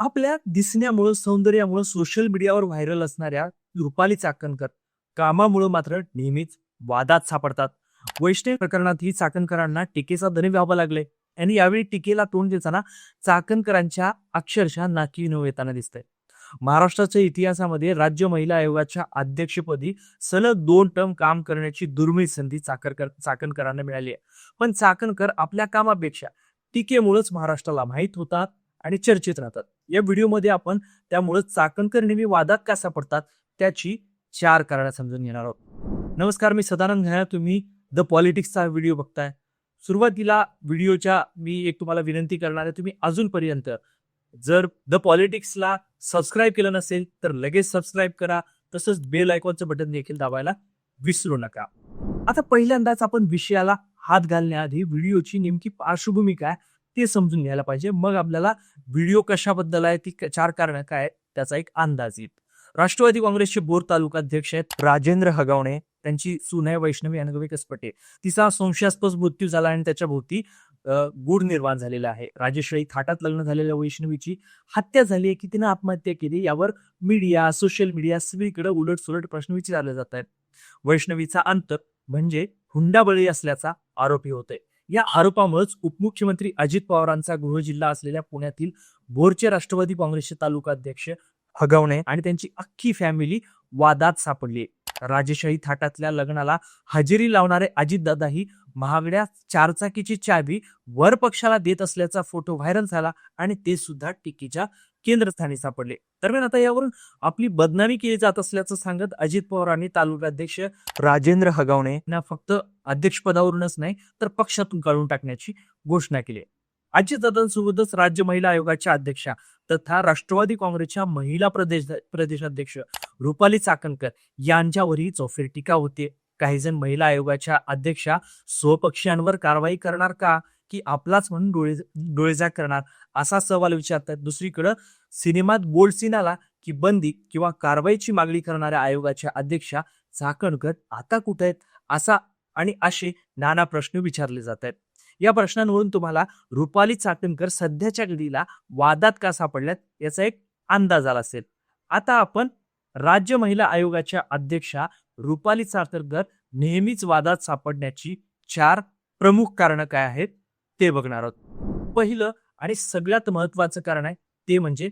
आपल्या दिसण्यामुळं सौंदर्यामुळं सोशल मीडियावर व्हायरल असणाऱ्या रुपाली चाकणकर कामामुळं मात्र नेहमीच वादात सापडतात. वैष्णव प्रकरणात ही चाकणकरांना टीकेचा धनी व्हावं लागले आणि यावेळी टीकेला तोंड देताना चाकणकरांच्या अक्षरशः नाकी न येताना दिसतंय. महाराष्ट्राच्या इतिहासामध्ये राज्य महिला आयोगाच्या अध्यक्षपदी सलग दोन टर्म काम करण्याची दुर्मिळ संधी चाकर चाकणकरांना मिळाली आहे. पण चाकणकर आपल्या कामापेक्षा टीकेमुळेच महाराष्ट्राला माहीत होतात. आणि चर्चेत राहतात. या व्हिडिओमध्ये आपण त्यामुळे चाकणकर नेहमी वादात का सापडतात त्याची चार कारण समजून घेणार आहोत. नमस्कार मी सदानंद घाया तुम्ही द पॉलिटिक्सचा व्हिडिओ बघताय. सुरुवातीला व्हिडिओच्या मी एक तुम्हाला विनंती करणार आहे तुम्ही अजूनपर्यंत जर द पॉलिटिक्सला सबस्क्राईब केलं नसेल तर लगेच सबस्क्राईब करा. तसंच बेल आयकॉनचं बटन देखील दाबायला विसरू नका. आता पहिल्यांदाच आपण विषयाला हात घालण्याआधी व्हिडिओची नेमकी पार्श्वभूमी काय? ते समजून घ्यायला पाहिजे. मग आपल्याला व्हिडिओ कशाबद्दल आहे ती चार कारण काय त्याचा एक अंदाज येईल. राष्ट्रवादी काँग्रेसचे बोर तालुका अध्यक्ष आहेत राजेंद्र हगावणे. त्यांची सुनय वैष्णवी अनगवे कसपटे. तिचा संशयास्पद मृत्यू झाला आणि त्याच्या भोवती गुढ गूढ निर्माण झालेला आहे. राजेश्वरी थाटात लग्न झालेल्या वैष्णवीची हत्या झाली आहे की तिनं आत्महत्या केली यावर मीडिया सोशल मीडिया सगळीकडे उलट सुलट प्रश्न विचारले जात आहेत. वैष्णवीचा अंत म्हणजे हुंडाबळी असल्याचा आरोपी होते या आरोपामुळेच उपमुख्यमंत्री अजित पवारांचा गृह जिल्हा असलेल्या पुण्यातील भोरचे राष्ट्रवादी काँग्रेसचे तालुका अध्यक्ष हगवणे आणि त्यांची अख्खी फॅमिली वादात सापडली. राजेशाही थाटातल्या लग्नाला हजेरी लावणारे अजितदादाही महागड्या चारचाकीची चाबी वर पक्षाला देत असल्याचा फोटो व्हायरल झाला आणि ते सुद्धा टीकेच्या केंद्रस्थानी सापडले. दरम्यान आता यावरून आपली बदनामी केली जात असल्याचं सांगत अजित पवारांनी तालुकाध्यक्ष राजेंद्र हगावणे यांना फक्त अध्यक्षपदावरूनच नाही तर पक्षातून काढून टाकण्याची घोषणा केली अजितदादांसोबतच राज्य महिला आयोगाच्या अध्यक्षा तथा राष्ट्रवादी काँग्रेसच्या महिला प्रदेश प्रदेशाध्यक्ष रुपाली चाकणकर यांच्यावरही चौफेर टीका होते काही जण महिला आयोगाच्या अध्यक्षा स्वपक्षीयांवर कारवाई करणार का? की आपलाच म्हणून डोळे डोळेजाग करणार? असा सवाल विचारतात दुसरीकडं सिनेमात बोल्ड सीन आला की बंदी किंवा कारवाईची मागणी करणाऱ्या आयोगाच्या अध्यक्षा चाकणकर आता कुठे आहेत असा आणि असे नाना प्रश्न विचारले जात आहेत या प्रश्नांवरून तुम्हाला रुपाली चाकणकर सध्याच्या घडीला वादात का सापडल्यात याचा एक अंदाज आला असेल. आता आपण राज्य महिला आयोगाच्या अध्यक्षा रुपाली चाकणकर नेहमीच वादात सापडण्याची चार प्रमुख कारणं काय आहेत ते बघणार आहोत. पहिलं आणि सगळ्यात महत्वाचं कारण आहे ते म्हणजे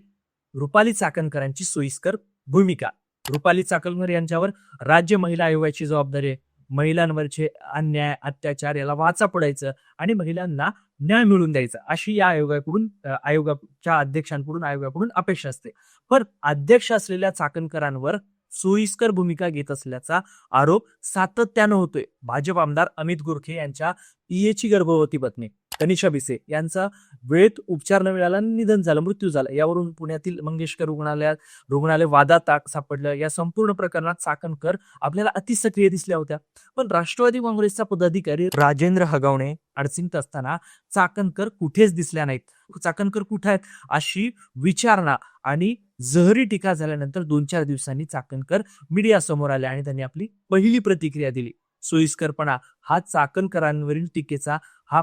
रुपाली चाकणकरांची सोयीस्कर भूमिका. रुपाली चाकणकर यांच्यावर राज्य महिला आयोगाची जबाबदारी आहे. महिलांवरचे अन्याय अत्याचार याला वाचा पडायचं आणि महिलांना न्याय मिळवून द्यायचा. अशी या आयोगाकडून आयोगाच्या अध्यक्षांकडून आयोगाकडून अपेक्षा असते. पण अध्यक्ष असलेल्या चाकणकरांवर सोयीस्कर भूमिका घेत असल्याचा आरोप सातत्यानं होतोय. भाजप आमदार अमित गुरखे यांच्या पीएची गर्भवती पत्नी. तनिषा बिसे यांचा वेळेत उपचार न मिळाला निधन झालं मृत्यू झाला. यावरून पुण्यातील मंगेशकर रुग्णालयात रुग्णालय वादात ताक सापडलं. या संपूर्ण प्रकरणात चाकणकर आपल्याला अतिसक्रिय दिसल्या होत्या. पण राष्ट्रवादी काँग्रेसचा पदाधिकारी राजेंद्र हगावणे अडचणीत असताना चाकणकर कुठेच दिसल्या नाहीत. चाकणकर कुठे आहेत? अशी विचारणा आणि जहरी टीका झाल्यानंतर दोन चार दिवसांनी चाकणकर मीडियासमोर आले आणि त्यांनी आपली पहिली प्रतिक्रिया दिली. सोयीस्करपणा हा चाकणकरांवरील टीकेचा हा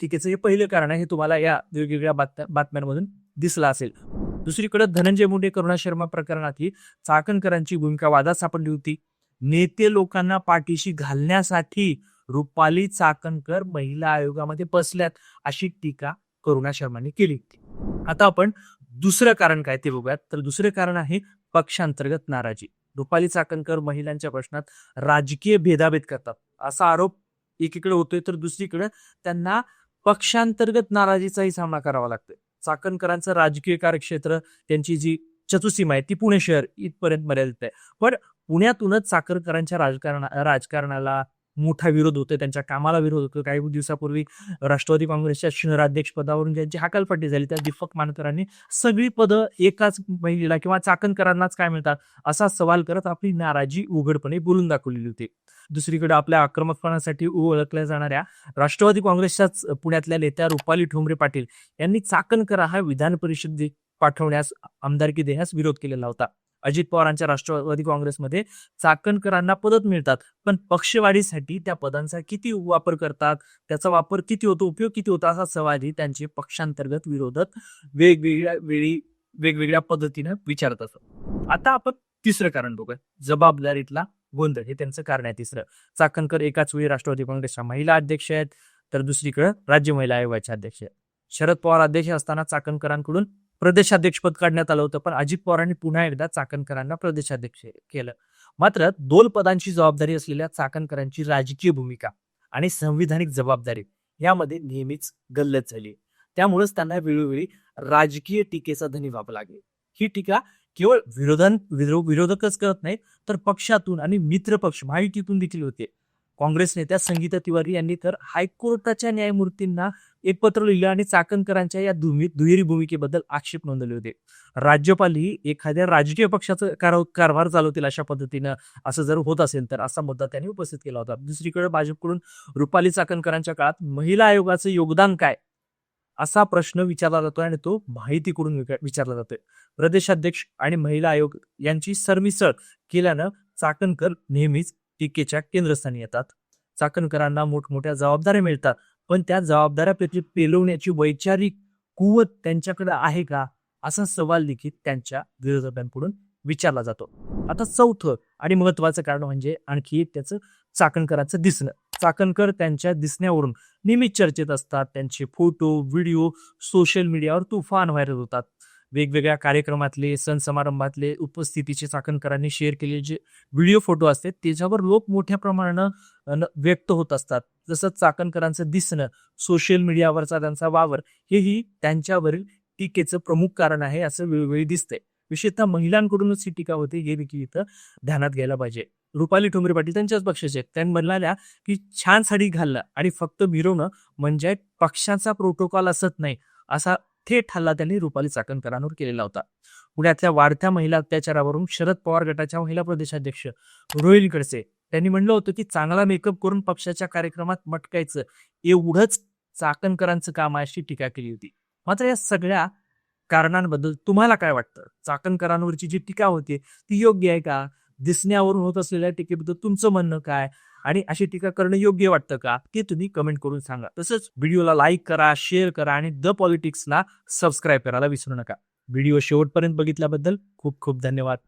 टीकेचं हे पहिलं कारण आहे हे तुम्हाला या वेगवेगळ्या बातम्या बातम्यांमधून दिसला असेल. दुसरीकडे धनंजय मुंडे करुणा शर्मा प्रकरणातही चाकणकरांची भूमिका वादात सापडली होती. नेते लोकांना पाठीशी घालण्यासाठी रुपाली चाकणकर महिला आयोगामध्ये बसल्यात अशी टीका करुणा शर्माने केली होती. आता आपण दुसरं कारण काय ते बघूयात. तर दुसरं कारण आहे पक्षांतर्गत नाराजी. रुपाली चाकणकर महिलांच्या प्रश्नात राजकीय भेदाभेद करतात. असा आरोप एकीकडे होतोय तर दुसरीकडे त्यांना पक्षांतर्गत नाराजीचाही सामना करावा लागतोय. चाकणकरांचं राजकीय कार्यक्षेत्र त्यांची जी चतुसीमा आहे ती पुणे शहर इथपर्यंत मर्यादित आहे. पण पुण्यातूनच चाकणकरांच्या राजकारणा राजकारणाला मोठा विरोध होतोय त्यांच्या कामाला विरोध होतो काही दिवसापूर्वी राष्ट्रवादी काँग्रेसच्या शहराध्यक्ष पदावरून ज्यांची हकालपट्टी झाली त्या दीपक मानकरांनी सगळी पदं एकाच महिलेला किंवा चाकणकरांनाच काय मिळतात असा सवाल करत आपली नाराजी उघडपणे बोलून दाखवलेली होती. दुसरीकडे आपल्या आक्रमकपणासाठी ओळखल्या जाणाऱ्या राष्ट्रवादी काँग्रेसच्याच पुण्यातल्या नेत्या रुपाली ठोंबरे पाटील यांनी चाकणकरा हा विधान परिषद पाठवण्यास आमदारकी देण्यास विरोध केलेला होता. अजित पवारांच्या राष्ट्रवादी काँग्रेसमध्ये चाकणकरांना पदत मिळतात. पण पक्षवाढीसाठी त्या पदांचा किती वापर करतात? त्याचा वापर किती होतो? उपयोग किती होतो? असा सवालही त्यांचे पक्षांतर्गत विरोधक वेगवेगळ्या वेळी वेगवेगळ्या पद्धतीनं विचारत असत. आता आपण तिसरं कारण बघूया. जबाबदारीतला गोंधळ हे त्यांचं कारण आहे तिसरं. चाकणकर एकाच वेळी राष्ट्रवादी काँग्रेसच्या महिला अध्यक्ष आहेत तर दुसरीकडे राज्य महिला आयोगाच्या अध्यक्ष आहेत. शरद पवार अध्यक्ष असताना चाकणकरांकडून प्रदेशाध्यक्षपद काढण्यात आलं होतं. पण अजित पवारांनी पुन्हा एकदा चाकणकरांना प्रदेशाध्यक्ष केलं. मात्र दोन पदांची जबाबदारी असलेल्या चाकणकरांची राजकीय भूमिका आणि संविधानिक जबाबदारी यामध्ये नेहमीच गल्लत झाली. त्यामुळेच त्यांना वेळोवेळी राजकीय टीकेचा धनी व्हावं लागले. ही टीका केवळ विरोधन विरोधकच करत नाहीत तर पक्षातून आणि मित्र पक्ष महायुतीतून देखील होते. काँग्रेस नेत्या संगीता तिवारी यांनी तर हायकोर्टाच्या न्यायमूर्तींना एक पत्र लिहिलं आणि चाकणकरांच्या या दुमी दुहेरी भूमिकेबद्दल आक्षेप नोंदवले होते. राज्यपालही एखाद्या राजकीय पक्षाचं कार कारभार चालवतील अशा पद्धतीनं असं जर होत असेल तर असा मुद्दा त्यांनी उपस्थित केला होता. दुसरीकडे भाजपकडून रुपाली चाकणकरांच्या काळात महिला आयोगाचं योगदान काय? असा प्रश्न विचारला जातोय आणि तो माहितीकडून विचारला जातोय. प्रदेशाध्यक्ष आणि महिला आयोग यांची सरमिसळ केल्यानं चाकणकर नेहमीच टीकेच्या केंद्रस्थानी येतात. चाकणकरांना मोठमोठ्या जबाबदाऱ्या मिळतात. पण त्या जबाबदाऱ्यापैकी पेलवण्याची वैचारिक कुवत त्यांच्याकडे आहे का? असा सवाल देखील त्यांच्या विरोधकांकडून विचारला जातो. आता चौथं आणि महत्वाचं कारण म्हणजे आणखी एक त्याचं चाकणकरांचं दिसणं. चाकणकर त्यांच्या दिसण्यावरून नेहमीच चर्चेत असतात. त्यांचे फोटो व्हिडिओ सोशल मीडियावर तुफान व्हायरल होतात. वेगवेगळ्या कार्यक्रमातले सण समारंभातले उपस्थितीचे चाकणकरांनी शेअर केलेले जे व्हिडिओ फोटो असतात त्याच्यावर लोक मोठ्या प्रमाणानं न- व्यक्त होत असतात. जसं चाकणकरांचं दिसणं सोशल मीडियावरचा त्यांचा वावर हेही त्यांच्यावरील टीकेचं प्रमुख कारण आहे असं वेळोवेळी दिसतंय. विशेषतः महिलांकडूनच ही टीका होते हे देखील इथं ध्यानात घ्यायला पाहिजे. रुपाली ठोंबरे पाटील त्यांच्याच पक्षाचे आहेत. त्यांनी म्हणाल्या की छान साडी घालणं आणि फक्त मिरवणं म्हणजे पक्षाचा प्रोटोकॉल असत नाही. असा थेट हल्ला त्यांनी रुपाली चाकणकरांवर केलेला होता. पुण्यातल्या वाढत्या महिला अत्याचारावरून शरद पवार गटाच्या महिला प्रदेशाध्यक्ष रोहिल गडसे त्यांनी म्हणलं होतं की चांगला मेकअप करून पक्षाच्या कार्यक्रमात मटकायचं एवढंच चाकणकरांचं काम आहे अशी टीका केली होती. मात्र या सगळ्या कारणांबद्दल तुम्हाला काय वाटतं? चाकणकरांवरची जी टीका होती ती योग्य आहे का? दिसण्यावरून होत असलेल्या टीकेबद्दल तुमचं म्हणणं काय? आणि अशी टीका करणं योग्य वाटतं का ते तुम्ही कमेंट करून सांगा. तसंच व्हिडिओला लाईक करा शेअर करा आणि द पॉलिटिक्सला सबस्क्राईब करायला विसरू नका. व्हिडिओ शेवटपर्यंत बघितल्याबद्दल खूप खूप धन्यवाद.